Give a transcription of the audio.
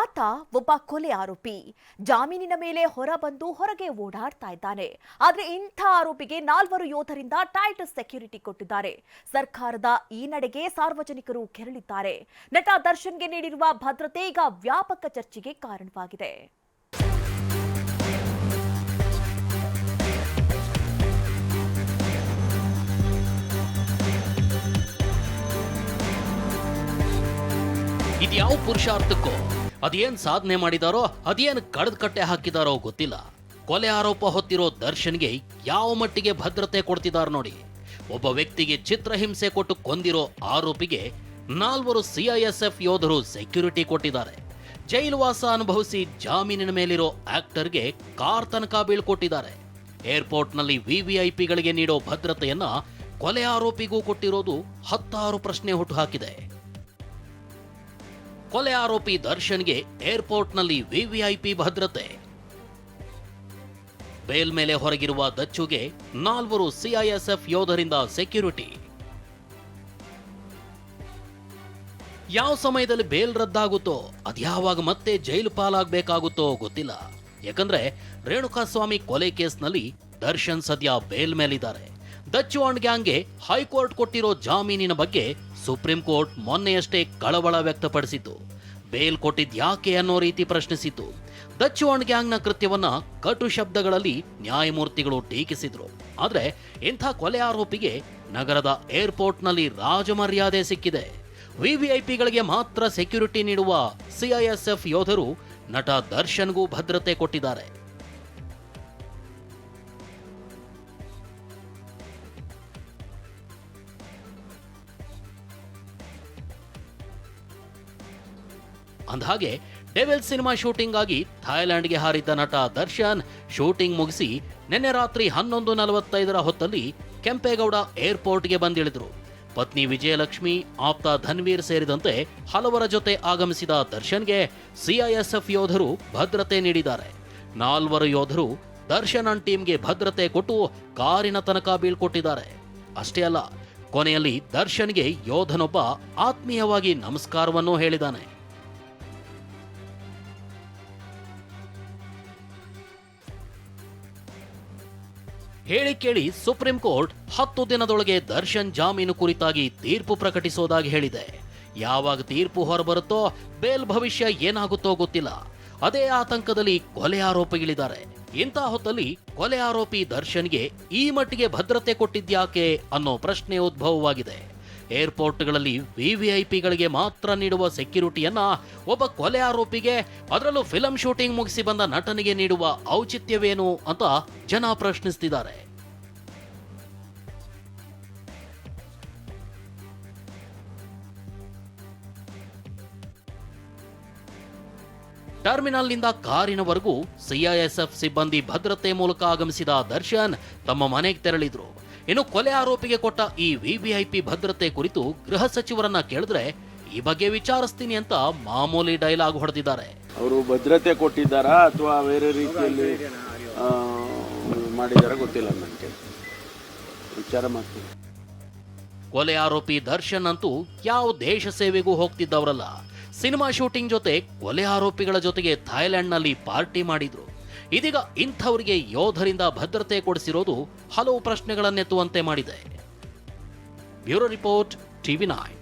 ಆತ ಒಬ್ಬ ಕೊಲೆ ಆರೋಪಿ. ಜಾಮೀನಿನ ಮೇಲೆ ಹೊರಬಂದು ಹೊರಗೆ ಓಡಾಡ್ತಾ ಇದ್ದಾನೆ. ಆದ್ರೆ ಇಂಥ ಆರೋಪಿಗೆ ನಾಲ್ವರು ಯೋಧರಿಂದ ಟೈಟ್ ಸೆಕ್ಯೂರಿಟಿ ಕೊಟ್ಟಿದ್ದಾರೆ. ಸರ್ಕಾರದ ಈ ನಡೆಗೆ ಸಾರ್ವಜನಿಕರು ಕೆರಳಿದ್ದಾರೆ. ನಟ ದರ್ಶನ್ಗೆ ನೀಡಿರುವ ಭದ್ರತೆ ಈಗ ವ್ಯಾಪಕ ಚರ್ಚೆಗೆ ಕಾರಣವಾಗಿದೆ. ಇದ್ಯಾವ ಪುರುಷಾರ್ಥಕ್ಕೋ ಅದೇನ್ ಸಾಧನೆ ಮಾಡಿದಾರೋ, ಅದೇನ್ ಕಡದ್ ಕಟ್ಟೆ ಹಾಕಿದಾರೋ ಗೊತ್ತಿಲ್ಲ. ಕೊಲೆ ಆರೋಪ ಹೊತ್ತಿರೋ ದರ್ಶನ್ಗೆ ಯಾವ ಮಟ್ಟಿಗೆ ಭದ್ರತೆ ಕೊಡ್ತಿದಾರ ನೋಡಿ. ಒಬ್ಬ ವ್ಯಕ್ತಿಗೆ ಚಿತ್ರಹಿಂಸೆ ಕೊಟ್ಟು ಕೊಂದಿರೋ ಆರೋಪಿಗೆ ನಾಲ್ವರು ಸಿಐಎಸ್ಎಫ್ ಯೋಧರು ಸೆಕ್ಯೂರಿಟಿ ಕೊಟ್ಟಿದ್ದಾರೆ. ಜೈಲುವಾಸ ಅನುಭವಿಸಿ ಜಾಮೀನಿನ ಮೇಲಿರೋ ಆಕ್ಟರ್ಗೆ ಕಾರ್ ತನಕ ಬೀಳ್ಕೊಟ್ಟಿದ್ದಾರೆ. ಏರ್ಪೋರ್ಟ್ನಲ್ಲಿ ವಿವಿಐಪಿಗಳಿಗೆ ನೀಡೋ ಭದ್ರತೆಯನ್ನ ಕೊಲೆ ಆರೋಪಿಗೂ ಕೊಟ್ಟಿರೋದು ಹತ್ತಾರು ಪ್ರಶ್ನೆ ಹುಟ್ಟುಹಾಕಿದೆ ಕೊಲೆ ಆರೋಪಿ ದರ್ಶನ್ಗೆ ಏರ್ಪೋರ್ಟ್ನಲ್ಲಿ ವಿವಿಐಪಿ ಭದ್ರತೆ. ಬೇಲ್ ಮೇಲೆ ಹೊರಗಿರುವ ದಚ್ಚುಗೆ ನಾಲ್ವರು ಸಿಐಎಸ್ಎಫ್ ಯೋಧರಿಂದ ಸೆಕ್ಯೂರಿಟಿ. ಯಾವ ಸಮಯದಲ್ಲಿ ಬೇಲ್ ರದ್ದಾಗುತ್ತೋ ಅದ್ಯಾವಾಗ ಮತ್ತೆ ಜೈಲು ಪಾಲಾಗಬೇಕಾಗುತ್ತೋ ಗೊತ್ತಿಲ್ಲ. ಯಾಕಂದ್ರೆ ರೇಣುಕಾಸ್ವಾಮಿ ಕೊಲೆ ಕೇಸ್ನಲ್ಲಿ ದರ್ಶನ್ ಸದ್ಯ ಬೇಲ್ ಮೇಲಿದ್ದಾರೆ. ಅಂಡ್ ಗ್ಯಾಂಗ್ಗೆ ಹೈಕೋರ್ಟ್ ಕೊಟ್ಟಿರೋ ಜಾಮೀನಿನ ಬಗ್ಗೆ ಸುಪ್ರೀಂ ಕೋರ್ಟ್ ಮೊನ್ನೆಯಷ್ಟೇ ಕಳವಳ ವ್ಯಕ್ತಪಡಿಸಿತು ಬೇಲ್ ಕೊಟ್ಟಿದ್ ಯಾಕೆ ಅನ್ನೋ ರೀತಿ ಪ್ರಶ್ನಿಸಿತು ದಚ್ವಾಣ್ ಗ್ಯಾಂಗ್ನ ಕೃತ್ಯವನ್ನ ಕಟು ಶಬ್ದಗಳಲ್ಲಿ ನ್ಯಾಯಮೂರ್ತಿಗಳು ಟೀಕಿಸಿದ್ರು. ಆದ್ರೆ ಇಂಥ ಕೊಲೆ ಆರೋಪಿಗೆ ನಗರದ ಏರ್ಪೋರ್ಟ್ನಲ್ಲಿ ರಾಜಮರ್ಯಾದೆ ಸಿಕ್ಕಿದೆ. ವಿವಿಐಪಿಗಳಿಗೆ ಮಾತ್ರ ಸೆಕ್ಯೂರಿಟಿ ನೀಡುವ ಸಿಐಎಸ್ಎಫ್ ಯೋಧರು ನಟ ದರ್ಶನ್ಗೂ ಭದ್ರತೆ ಕೊಟ್ಟಿದ್ದಾರೆ. ಅಂದಹಾಗೆ ಡೆವಿಲ್ ಸಿನಿಮಾ ಶೂಟಿಂಗ್ ಆಗಿ ಥಾಯ್ಲೆಂಡ್ಗೆ ಹಾರಿದ್ದ ನಟ ದರ್ಶನ್ ಶೂಟಿಂಗ್ ಮುಗಿಸಿ ನಿನ್ನೆ ರಾತ್ರಿ ಹನ್ನೊಂದು ನಲವತ್ತೈದರ ಹೊತ್ತಲ್ಲಿ ಕೆಂಪೇಗೌಡ ಏರ್ಪೋರ್ಟ್ಗೆ ಬಂದಿಳಿದ್ರು. ಪತ್ನಿ ವಿಜಯಲಕ್ಷ್ಮಿ, ಆಪ್ತ ಧನ್ವೀರ್ ಸೇರಿದಂತೆ ಹಲವರ ಜೊತೆ ಆಗಮಿಸಿದ ದರ್ಶನ್ಗೆ ಸಿಐಎಸ್ಎಫ್ ಯೋಧರು ಭದ್ರತೆ ನೀಡಿದ್ದಾರೆ. ನಾಲ್ವರು ಯೋಧರು ದರ್ಶನ್ ಅಂಡ್ ಟೀಮ್ಗೆ ಭದ್ರತೆ ಕೊಟ್ಟು ಕಾರಿನ ತನಕ ಬೀಳ್ಕೊಟ್ಟಿದ್ದಾರೆ. ಅಷ್ಟೇ ಅಲ್ಲ, ಕೊನೆಯಲ್ಲಿ ದರ್ಶನ್ಗೆ ಯೋಧನೊಬ್ಬ ಆತ್ಮೀಯವಾಗಿ ನಮಸ್ಕಾರವನ್ನೂ ಹೇಳಿದ್ದಾನೆ. ಹೇಳಿ ಕೇಳಿ ಸುಪ್ರೀಂ ಕೋರ್ಟ್ ಹತ್ತು ದಿನದೊಳಗೆ ದರ್ಶನ್ ಜಾಮೀನು ಕುರಿತಾಗಿ ತೀರ್ಪು ಪ್ರಕಟಿಸೋದಾಗಿ ಹೇಳಿದೆ. ಯಾವಾಗ ತೀರ್ಪು ಹೊರಬರುತ್ತೋ, ಬೇಲ್ ಭವಿಷ್ಯ ಏನಾಗುತ್ತೋ ಗೊತ್ತಿಲ್ಲ. ಅದೇ ಆತಂಕದಲ್ಲಿ ಕೊಲೆ ಆರೋಪಿಗಳಿದ್ದಾರೆ. ಇಂಥ ಹೊತ್ತಲ್ಲಿ ಕೊಲೆ ಆರೋಪಿ ದರ್ಶನ್ಗೆ ಈ ಮಟ್ಟಿಗೆ ಭದ್ರತೆ ಕೊಟ್ಟಿದ್ಯಾಕೆ ಅನ್ನೋ ಪ್ರಶ್ನೆ ಉದ್ಭವವಾಗಿದೆ. ಏರ್ಪೋರ್ಟ್ಗಳಲ್ಲಿ ವಿವಿಐಪಿಗಳಿಗೆ ಮಾತ್ರ ನೀಡುವ ಸೆಕ್ಯೂರಿಟಿಯನ್ನ ಒಬ್ಬ ಕೊಲೆ ಆರೋಪಿಗೆ ಅದರಲ್ಲೂ ಫಿಲಂ ಶೂಟಿಂಗ್ ಮುಗಿಸಿ ಬಂದ ನಟನಿಗೆ ನೀಡುವ ಔಚಿತ್ಯವೇನು ಅಂತ ಜನ ಪ್ರಶ್ನಿಸ್ತಿದ್ದಾರೆ. ಟರ್ಮಿನಲ್ನಿಂದ ಕಾರಿನವರೆಗೂ ಸಿಐಎಸ್ಎಫ್ ಸಿಬ್ಬಂದಿ ಭದ್ರತೆ ಮೂಲಕ ಆಗಮಿಸಿದ ದರ್ಶನ್ ತಮ್ಮ ಮನೆಗೆ ತೆರಳಿದ್ರು. ಇನ್ನು ಕೊಲೆ ಆರೋಪಿಗೆ ಕೊಟ್ಟ ಈ ವಿವಿಐಪಿ ಭದ್ರತೆ ಕುರಿತು ಗೃಹ ಸಚಿವರನ್ನ ಕೇಳಿದ್ರೆ ಈ ಬಗ್ಗೆ ವಿಚಾರಿಸ್ತೀನಿ ಅಂತ ಮಾಮೂಲಿ ಡೈಲಾಗ್ ಹೊಡೆದಿದ್ದಾರೆ. ಅವರು ಭದ್ರತೆ ಕೊಟ್ಟಿದ್ದಾರಾ ಅಥವಾ ಬೇರೆ ರೀತಿಯಲ್ಲಿ ಮಾಡಿದಾರ ಗೊತ್ತಿಲ್ಲ ನನಗೆ. ವಿಚಾರ ಮಾಡ್ತೀನಿ. ಕೊಲೆ ಆರೋಪಿ ದರ್ಶನ್ ಅಂತೂ ಯಾವ ದೇಶ ಸೇವೆಗೂ ಹೋಗ್ತಿದ್ದವರಲ್ಲ. ಸಿನಿಮಾ ಶೂಟಿಂಗ್ ಜೊತೆ ಕೊಲೆ ಆರೋಪಿಗಳ ಜೊತೆಗೆ ಥಾಯ್ಲೆಂಡ್ನಲ್ಲಿ ಪಾರ್ಟಿ ಮಾಡಿದ್ರು. ಇದೀಗ ಇಂಥವರಿಗೆ ಯೋಧರಿಂದ ಭದ್ರತೆ ಕೊಡಿಸಿರೋದು ಹಲವು ಪ್ರಶ್ನೆಗಳನ್ನೆತ್ತುವಂತೆ ಮಾಡಿದೆ. Bureau report TV nine.